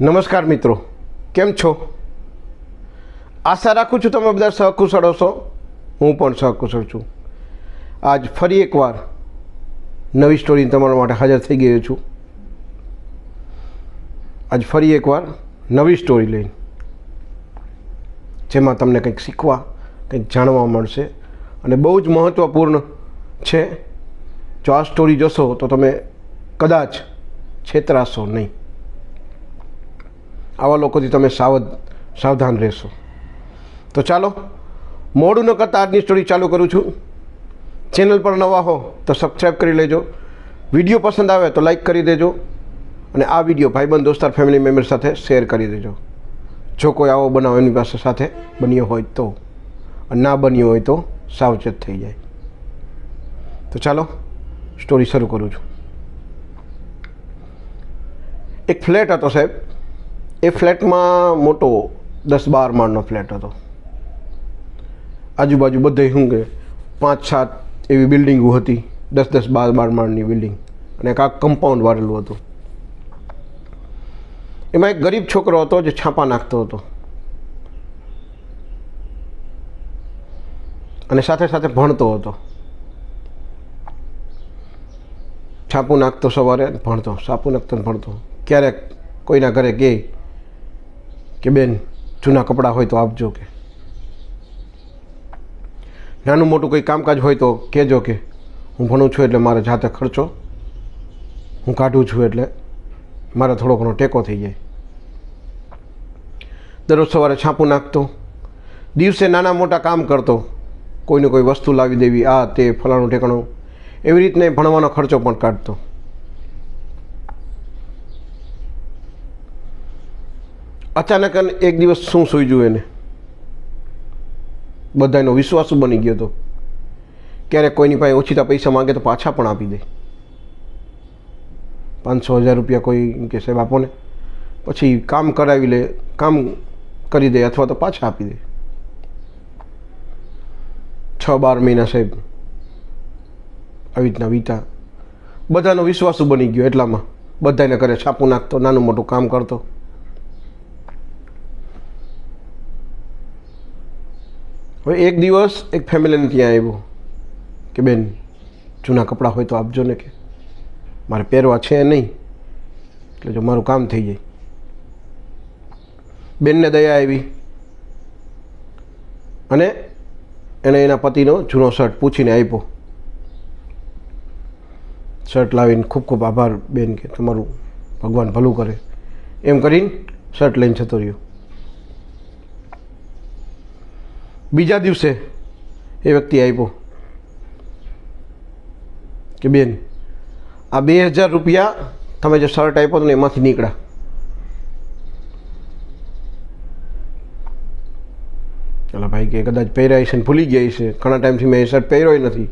નમસ્કાર મિત્રો, કેમ છો? આશા રાખું છું તમે બધા સહકુશળ હશો. હું પણ સહકુશળ છું. આજ ફરી એકવાર નવી સ્ટોરી તમારા માટે હાજર થઈ ગયો છું. આજ ફરી એકવાર નવી સ્ટોરી લઈને. જેમાં તમને કંઈક શીખવા, કંઈક જાણવા મળશે. અને બહુ જ મહત્ત્વપૂર્ણ છે, જો આ સ્ટોરી જોશો તો તમે કદાચ છેતરાશો નહીં. આવા લોકોથી તમે સાવધ સાવધાન રહેશો. તો ચાલો, મોડું ન કરતાં આજની સ્ટોરી ચાલુ કરું છું. ચેનલ પર નવા હો તો સબસ્ક્રાઈબ કરી લેજો. વીડિયો પસંદ આવે તો લાઈક કરી દેજો. અને આ વીડિયો ભાઈબંધ, દોસ્તાર ફેમિલી મેમ્બર સાથે શેર કરી દેજો. જો કોઈ આવો બનાવ એની પાસે સાથે બન્યો હોય તો ના બન્યો હોય તો સાવચેત થઈ જાય. તો ચાલો સ્ટોરી શરૂ કરું છું. એક ફ્લેટ હતો સાહેબ. એ ફ્લેટમાં મોટો દસ બાર માળનો ફ્લેટ હતો. આજુબાજુ બધે શું કે પાંચ સાત એવી બિલ્ડિંગો હતી, દસ દસ બાર બાર માળની બિલ્ડિંગ અને આ કમ્પાઉન્ડ વાળેલું હતું. એમાં એક ગરીબ છોકરો હતો જે છાપા નાખતો હતો. અને સાથે સાથે ભણતો હતો. છાપું નાખતો સવારે ભણતો, છાપું નાખતો ભણતો. ક્યારેક કોઈના ઘરે કહે કે બેન, જૂના કપડાં હોય તો આપજો કે. નાનું મોટું કંઈ કામકાજ હોય તો કહેજો કે, હું ભણું છું એટલે મારે જાતે ખર્ચો. હું કાઢું છું એટલે મારે થોડો ઘણો ટેકો થઈ જાય. દરરોજ સવારે છાપું નાખતો, દિવસે નાના મોટા કામ કરતો, કોઈને કોઈ વસ્તુ લાવી દેવી, આ તે ફલાણું ઠેકાણું, એવી રીતને ભણવાનો ખર્ચો પણ કાઢતો. અચાનક એક દિવસ શું સૂઈજું એને? બધાનો વિશ્વાસ બની ગયો હતો ક્યારેક કોઈની પાસે ઓછીતા પૈસા માંગે તો પાછા પણ આપી દે. પાંચસો હજાર રૂપિયા કોઈ કે સાહેબ આપો ને. પછી કામ કરાવી લે, કામ કરી દે અથવા તો પાછા આપી દે. છ બાર મહિના સાહેબ આવી રીતના વીતા. બધાનો વિશ્વાસુ બની ગયો એટલામાં. બધાને ઘરે છાપું નાખતો, નાનું મોટું કામ કરતો. હવે એક દિવસ એક ફેમિલીને ત્યાં આવ્યો કે બેન, જૂના કપડાં હોય તો આપજો ને કે. મારે પહેરવા છે નહીં, એટલે જો મારું કામ થઈ જાય. બેનને દયા આવી. અને એણે એના પતિનો જૂનો શર્ટ પૂછીને આપ્યો. શર્ટ લાવીને ખૂબ ખૂબ આભાર બેન કે તમારું ભગવાન ભલું કરે. એમ કરીને શર્ટ લઈને જતો રહ્યો. બીજા દિવસે એ વ્યક્તિ આપ્યો કે બેન, આ બે હજાર રૂપિયા તમે જે શર્ટ આપ્યો ને એમાંથી નીકળ્યા. ચાલો ભાઈ કે કદાચ પહેર્યા છે ને ભૂલી ગયા છે ઘણા ટાઈમથી મેં એ શર્ટ પહેર્યો નથી.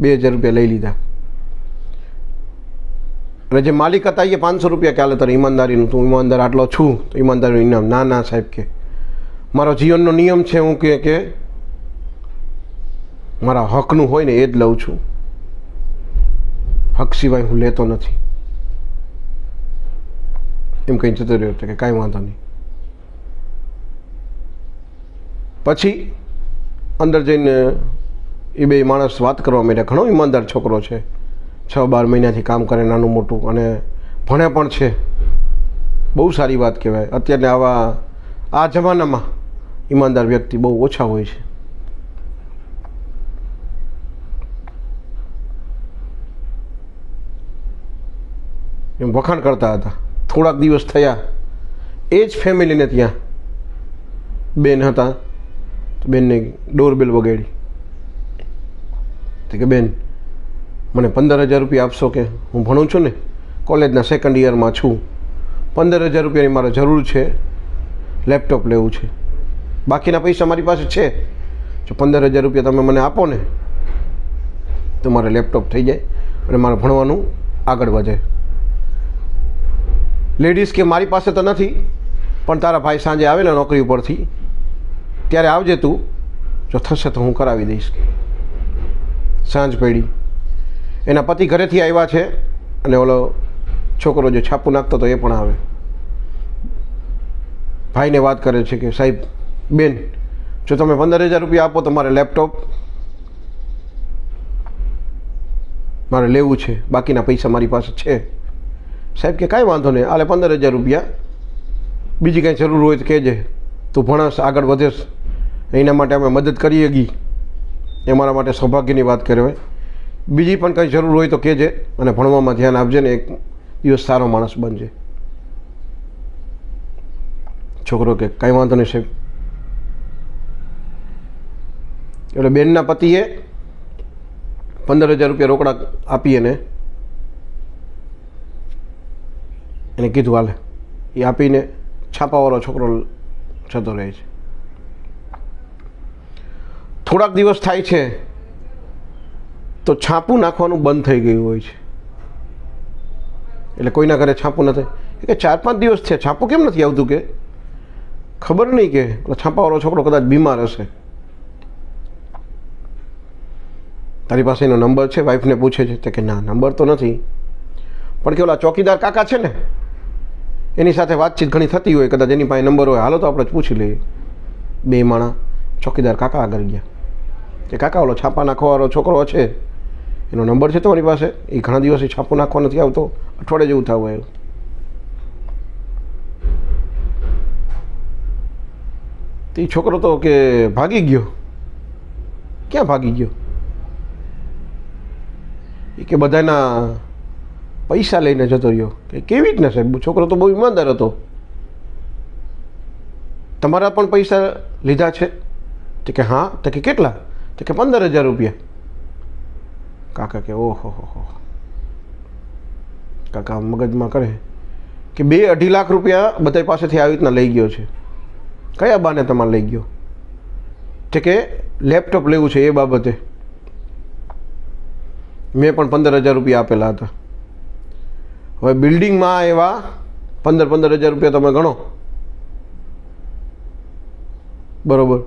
બે હજાર રૂપિયા લઈ લીધા. અને જે માલિક હતા એ પાંચસો રૂપિયા ક્યાં હાલે તારે ઈમાનદારીનું, તું ઈમાનદાર આટલો છું, તો ઈમાનદારીનું ઇનામ ના ના સાહેબ કે. મારો જીવનનો નિયમ છે હું કે કે મારા હકનું હોય ને એ જ લઉં છું. હક સિવાય હું લેતો નથી. એમ કંઈ જતો રહ્યો છે કે કાંઈ વાંધો નહીં. પછી અંદર જઈને એ બે માણસ વાત કરવા માંડ્યા. ઘણો ઈમાનદાર છોકરો છે. છ બાર મહિનાથી કામ કરે નાનું મોટું અને ભણે પણ છે. બહુ સારી વાત કહેવાય. અત્યારે આવા આ જમાનામાં ઈમાનદાર વ્યક્તિ બહુ ઓછા હોય છે. એમ વખાણ કરતા હતા. થોડાક દિવસ થયા. એ જ ફેમિલીને ત્યાં બેન હતા. તો બેનને ડોરબેલ વગાડી. તો કે, બેન, મને પંદર હજાર રૂપિયા આપશો કે? હું ભણું છું ને? કોલેજના સેકન્ડ યરમાં છું. પંદર હજાર રૂપિયાની મારે જરૂર છે. લેપટોપ લેવું છે. બાકીના પૈસા મારી પાસે છે. જો પંદર હજાર રૂપિયા તમે મને આપો ને, તો મારે લેપટોપ થઈ જાય અને મારે ભણવાનું આગળ વધે. લેડીઝ કે મારી પાસે તો નથી, પણ તારા ભાઈ સાંજે આવે ને નોકરી ઉપરથી, ત્યારે આવજે તું, જો થશે તો હું કરાવી દઈશ. સાંજ પડી. એના પતિ ઘરેથી આવ્યા છે અને ઓલો છોકરો જે છાપું નાખતો હતો એ પણ આવે. ભાઈને વાત કરે છે કે સાહેબ બેન, જો તમે પંદર હજાર રૂપિયા આપો તો મારે લેપટોપ મારે લેવું છે. બાકીના પૈસા મારી પાસે છે. સાહેબ, કે કાંઈ વાંધો નહીં. આલે પંદર હજાર રૂપિયા. બીજી કાંઈ જરૂર હોય તો કહેજે. તું ભણસ આગળ વધેશ. એના માટે અમે મદદ કરીએ ગઈ એ મારા માટે સૌભાગ્યની વાત કહેવાય બીજી પણ કંઈ જરૂર હોય તો કહેજે અને ભણવામાં ધ્યાન આપજે ને એક દિવસ સારો માણસ બનજે. છોકરો કે, કાંઈ વાંધો નહીં સાહેબ. એટલે બેનના પતિએ પંદર હજાર રૂપિયા રોકડા આપી એને. એને કીધું, હાલે. એ આપીને છાપાવાળો છોકરો જતો રહે છે. થોડાક દિવસ થાય છે તો છાપું નાખવાનું બંધ થઈ ગયું હોય છે. એટલે કોઈના ઘરે છાપું નથી. કે ચાર પાંચ દિવસ થયા છાપું કેમ નથી આવતું કે? ખબર નહીં કે છાપાવાળો છોકરો કદાચ બીમાર હશે. તારી પાસે એનો નંબર છે? વાઈફને પૂછે છે કે, ના, નંબર તો નથી. પણ કે ઓલા ચોકીદાર કાકા છે ને, એની સાથે વાતચીત ઘણી થતી હોય, કદાચ એની પાસે નંબર હોય, હાલો તો આપણે પૂછી લઈએ. બે માણા ચોકીદાર કાકા આગળ ગયા. કે, કાકા, ઓલો છાપા નાખવાવાળો છોકરો છે, એનો નંબર છે તમારી પાસે? એ ઘણા દિવસથી છાપું નાખવા નથી આવતો, અઠવાડિયે જેવું થવું એવું તો એ છોકરો તો કે, ભાગી ગયો. ક્યાં ભાગી ગયો? એ કે બધાના પૈસા લઈને જતો રહ્યો. કે કેવી રીતના સાહેબ? છોકરો તો બહુ ઈમાનદાર હતો. તમારા પણ પૈસા લીધા છે? તો કે હા. તો કે કેટલા? તો કે પંદર હજાર રૂપિયા. કાકા કે ઓહો હો હો. કાકા મગજમાં કરે કે બે અઢી લાખ રૂપિયા બધા પાસેથી આવી રીતના લઈ ગયો છે. કયા બાને તમારે લઈ ગયો? તે કે લેપટોપ લેવું છે એ બાબતે. મેં પણ પંદર હજાર રૂપિયા આપેલા હતા. હવે બિલ્ડિંગમાં એવા પંદર પંદર હજાર રૂપિયા તમે ગણો. બરાબર.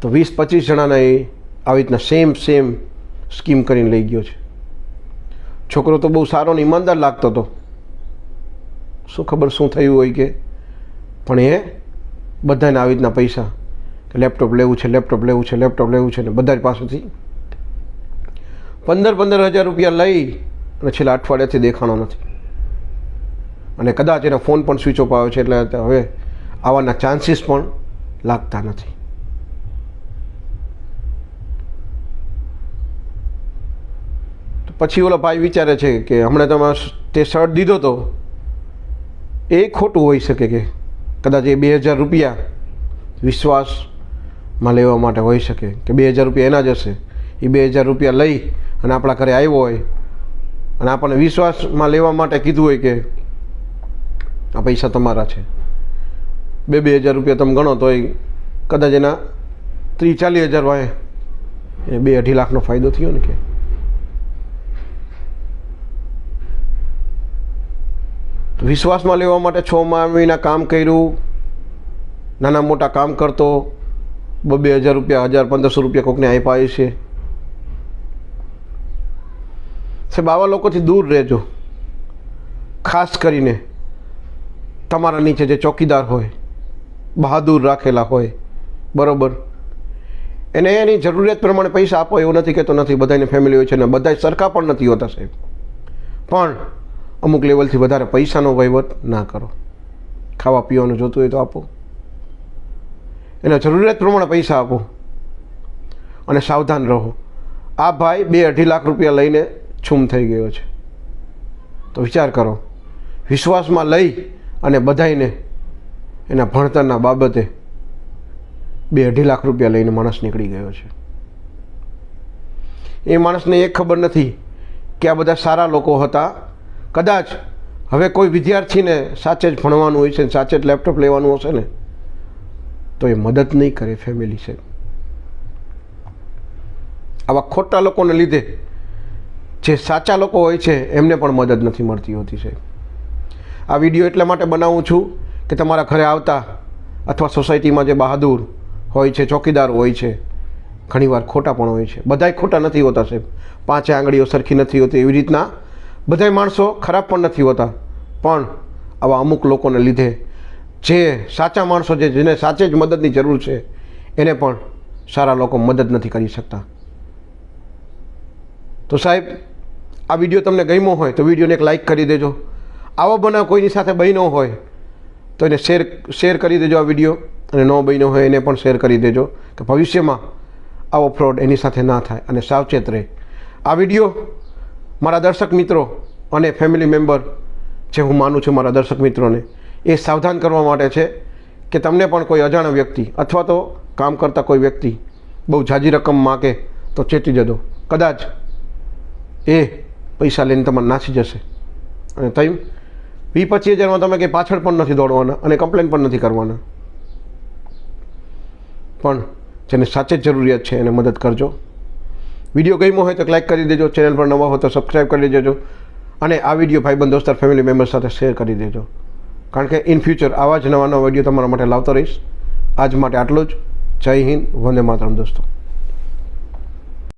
તો વીસ પચીસ જણાના એ આવી રીતના સેમ સેમ સ્કીમ કરીને લઈ ગયો છે. છોકરો તો બહુ સારો ને ઈમાનદાર લાગતો હતો શું ખબર શું થયું હોય કે? પણ એ બધાને આવી રીતના પૈસા. લેપટોપ લેવું છે, લેપટોપ લેવું છે, લેપટોપ લેવું છે ને બધા પાસેથી પંદર પંદર હજાર રૂપિયા લઈ અને છેલ્લા અઠવાડિયાથી દેખાણો નથી. અને કદાચ એનો ફોન પણ સ્વિચ ઓફ આવ્યો છે એટલે હવે આવવાના ચાન્સીસ પણ લાગતા નથી. પછી ઓલો ભાઈ વિચારે છે કે હમણાં તમે તે શર્ટ દીધો તો એ ખોટું હોઈ શકે કે કદાચ એ બે હજાર રૂપિયા વિશ્વાસમાં લેવા માટે હોઈ શકે કે બે હજાર રૂપિયા એના જ હશે. એ બે હજાર રૂપિયા લઈ અને આપણા ઘરે આવ્યો હોય. અને આપણને વિશ્વાસમાં લેવા માટે કીધું હોય કે આ પૈસા તમારા છે. બે બે હજાર રૂપિયા તમે ગણો તો એ કદાચ એના ત્રીસ ચાલીસ હજાર વાય એ બે અઢી લાખનો ફાયદો થયો ને કે. વિશ્વાસમાં લેવા માટે છ મહિના કામ કર્યું, નાના મોટા કામ કરતો બે હજાર રૂપિયા, હજાર પંદરસો રૂપિયા કોકને આપ્યા છે. સાહેબ, આવા લોકોથી દૂર રહેજો. ખાસ કરીને તમારા નીચે જે ચોકીદાર હોય, બહાદુર રાખેલા હોય, બરાબર? એને એની જરૂરિયાત પ્રમાણે પૈસા આપો, એવું નથી કહેતો, નથી બધાની ફેમિલી હોય છે ને બધા સરખા પણ નથી હોતા સાહેબ. પણ અમુક લેવલથી વધારે પૈસાનો વહીવટ ના કરો. ખાવા પીવાનું જોતું હોય તો આપો. એને જરૂરિયાત પ્રમાણે પૈસા આપો. અને સાવધાન રહો. આ ભાઈ બે અઢી લાખ રૂપિયા લઈને છૂમ થઈ ગયો છે. તો વિચાર કરો, વિશ્વાસમાં લઈ અને બધાઈને એના ભણતરના બાબતે બે અઢી લાખ રૂપિયા લઈને માણસ નીકળી ગયો છે. એ માણસને એ ખબર નથી કે આ બધા સારા લોકો હતા. કદાચ હવે કોઈ વિદ્યાર્થીને સાચે જ ભણવાનું હોય છે સાચે જ લેપટોપ લેવાનું હશે ને, તો એ મદદ નહીં કરે ફેમિલી છે આવા ખોટા લોકોને લીધે જે સાચા લોકો હોય છે, એમને પણ મદદ નથી મળતી હોતી સાહેબ. આ વીડિયો એટલા માટે બનાવું છું કે તમારા ઘરે આવતા અથવા સોસાયટીમાં જે બહાદુર હોય છે, ચોકીદાર હોય છે, ઘણીવાર ખોટા પણ હોય છે. બધાય ખોટા નથી હોતા સાહેબ. પાંચે આંગળીઓ સરખી નથી હોતી એવી રીતના. બધાય માણસો ખરાબ પણ નથી હોતા. પણ આવા અમુક લોકોને લીધે જે સાચા માણસો છે, જેને સાચે જ મદદની જરૂર છે, એને પણ સારા લોકો મદદ નથી કરી શકતા. તો સાહેબ આ વીડિયો તમને ગમ્યો હોય તો વિડીયોને એક લાઇક કરી દેજો. આવો બનાવ કોઈની સાથે બન્યો હોય તો એને શેર શેર કરી દેજો આ વીડિયો અને ન બન્યો હોય એને પણ શેર કરી દેજો કે ભવિષ્યમાં આવો ફ્રોડ એની સાથે ના થાય અને સાવચેત રહે. આ વીડિયો મારા દર્શક મિત્રો અને ફેમિલી મેમ્બર જે હું માનું છું મારા દર્શક મિત્રોને, એ સાવધાન કરવા માટે છે કે તમને પણ કોઈ અજાણ્યો વ્યક્તિ અથવા તો કામ કરતા કોઈ વ્યક્તિ બહુ ઝાઝી રકમ માગે તો ચેતી જજો. કદાચ એ પૈસા લઈને તમારે નાસી જશે. અને થયું વી પચીસ હજારમાં તમે કંઈ પાછળ પણ નથી દોડવાના અને કમ્પ્લેન પણ નથી કરવાના. પણ જેને સાચે જ જરૂરિયાત છે એને મદદ કરજો. વીડિયો ગમ્યો હોય તો લાઈક કરી દેજો. ચેનલ પર નવા હોય તો સબસ્ક્રાઈબ કરી દેજો. અને આ વીડિયો ભાઈબંધ દોસ્તાર ફેમિલી મેમ્બર સાથે શેર કરી દેજો. કારણ કે ઇન ફ્યુચર આવા જ નવા નવા વીડિયો તમારા માટે લાવતો રહીશ. આજ માટે આટલું જ. જય હિન્દ, વંદે માતરમ દોસ્તો.